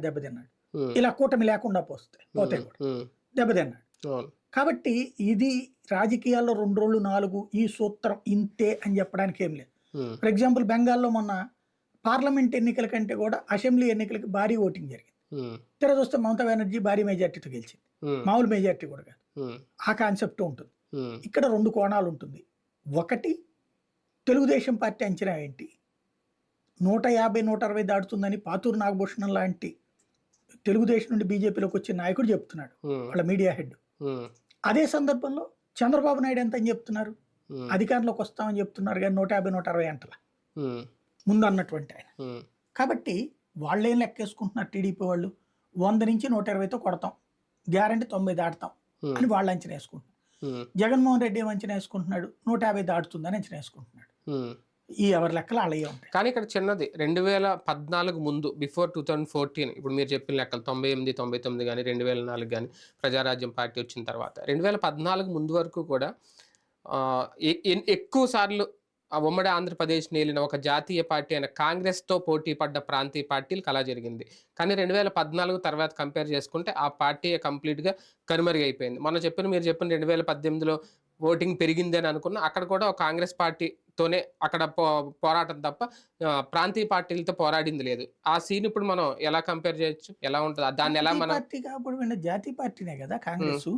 దెబ్బతిన్నాడు. ఇలా కూటమి లేకుండా పోస్తే పోతే కూడా దెబ్బతిన్నాడు. కాబట్టి ఇది రాజకీయాల్లో రెండు రోజులు నాలుగు ఈ సూత్రం ఇంతే అని చెప్పడానికి ఏం లేదు. ఫర్ ఎగ్జాంపుల్ బెంగాల్లో మొన్న పార్లమెంట్ ఎన్నికల కంటే కూడా అసెంబ్లీ ఎన్నికలకి భారీ ఓటింగ్ జరిగింది. తెర చూస్తే మమతా బెనర్జీ భారీ మెజార్టీతో గెలిచింది. మామూలు మెజార్టీ కూడా కాదు. ఆ కాన్సెప్ట్ ఉంటుంది. ఇక్కడ రెండు కోణాలు ఉంటుంది. ఒకటి తెలుగుదేశం పార్టీ అంచనా ఏంటి? నూట యాభై నూట అరవై దాటుతుందని పాతూరు నాగభూషణం లాంటి తెలుగుదేశం నుండి బీజేపీలోకి వచ్చిన నాయకుడు చెప్తున్నాడు వాళ్ళ మీడియా హెడ్. అదే సందర్భంలో చంద్రబాబు నాయుడు ఎంత అని చెప్తున్నారు? అధికారంలోకి వస్తామని చెప్తున్నారు కానీ నూట యాభై నూట అరవై అంటల. ముందు అన్నటువంటి ఆయన. కాబట్టి వాళ్ళేం లెక్కేసుకుంటున్నారు టీడీపీ వాళ్ళు? వంద నుంచి నూట ఇరవైతో కొడతాం. గ్యారంటీ తొంభై దాటుతాం అని వాళ్ళు అంచనా వేసుకుంటున్నారు. జగన్మోహన్ రెడ్డి ఏం అంచనా వేసుకుంటున్నాడు? నూట యాభై దాటుతుందని అంచనా వేసుకుంటున్నాడు. ఈ ఎవరి లెక్కలు అలాగే ఉంటాయి. కానీ ఇక్కడ చిన్నది రెండు వేల పద్నాలుగు ముందు బిఫోర్ టూ థౌజండ్ ఫోర్టీన్ ఇప్పుడు మీరు చెప్పిన లెక్కలు తొంభై ఎనిమిది తొంభై తొమ్మిది కానీ రెండు వేల నాలుగు కానీ ప్రజారాజ్యం పార్టీ వచ్చిన తర్వాత. రెండు వేల పద్నాలుగు ముందు వరకు కూడా ఎన్- ఎక్కువ సార్లు ఉమ్మడి ఆంధ్రప్రదేశ్ నేలిన ఒక జాతీయ పార్టీ అయిన కాంగ్రెస్తో పోటీ పడ్డ ప్రాంతీయ పార్టీలకు అలా జరిగింది. కానీ రెండు వేల పద్నాలుగు తర్వాత కంపేర్ చేసుకుంటే ఆ పార్టీ కంప్లీట్గా కనుమరుగైపోయింది. మొన్న చెప్పిన మీరు చెప్పిన రెండు వేల పద్దెనిమిదిలో ఓటింగ్ పెరిగింది అని అనుకున్న అక్కడ కూడా ఒక కాంగ్రెస్ పార్టీతోనే అక్కడ పో పోరాటం తప్ప ప్రాంతీయ పార్టీలతో పోరాడింది లేదు. ఆ సీన్ ఇప్పుడు మనం ఎలా కంపేర్ చేయొచ్చు? ఎలా ఉంటుంది? దాన్ని ఎలా మనం పార్టీ కాబట్టి జాతీయ పార్టీనే కదా కాంగ్రెస్?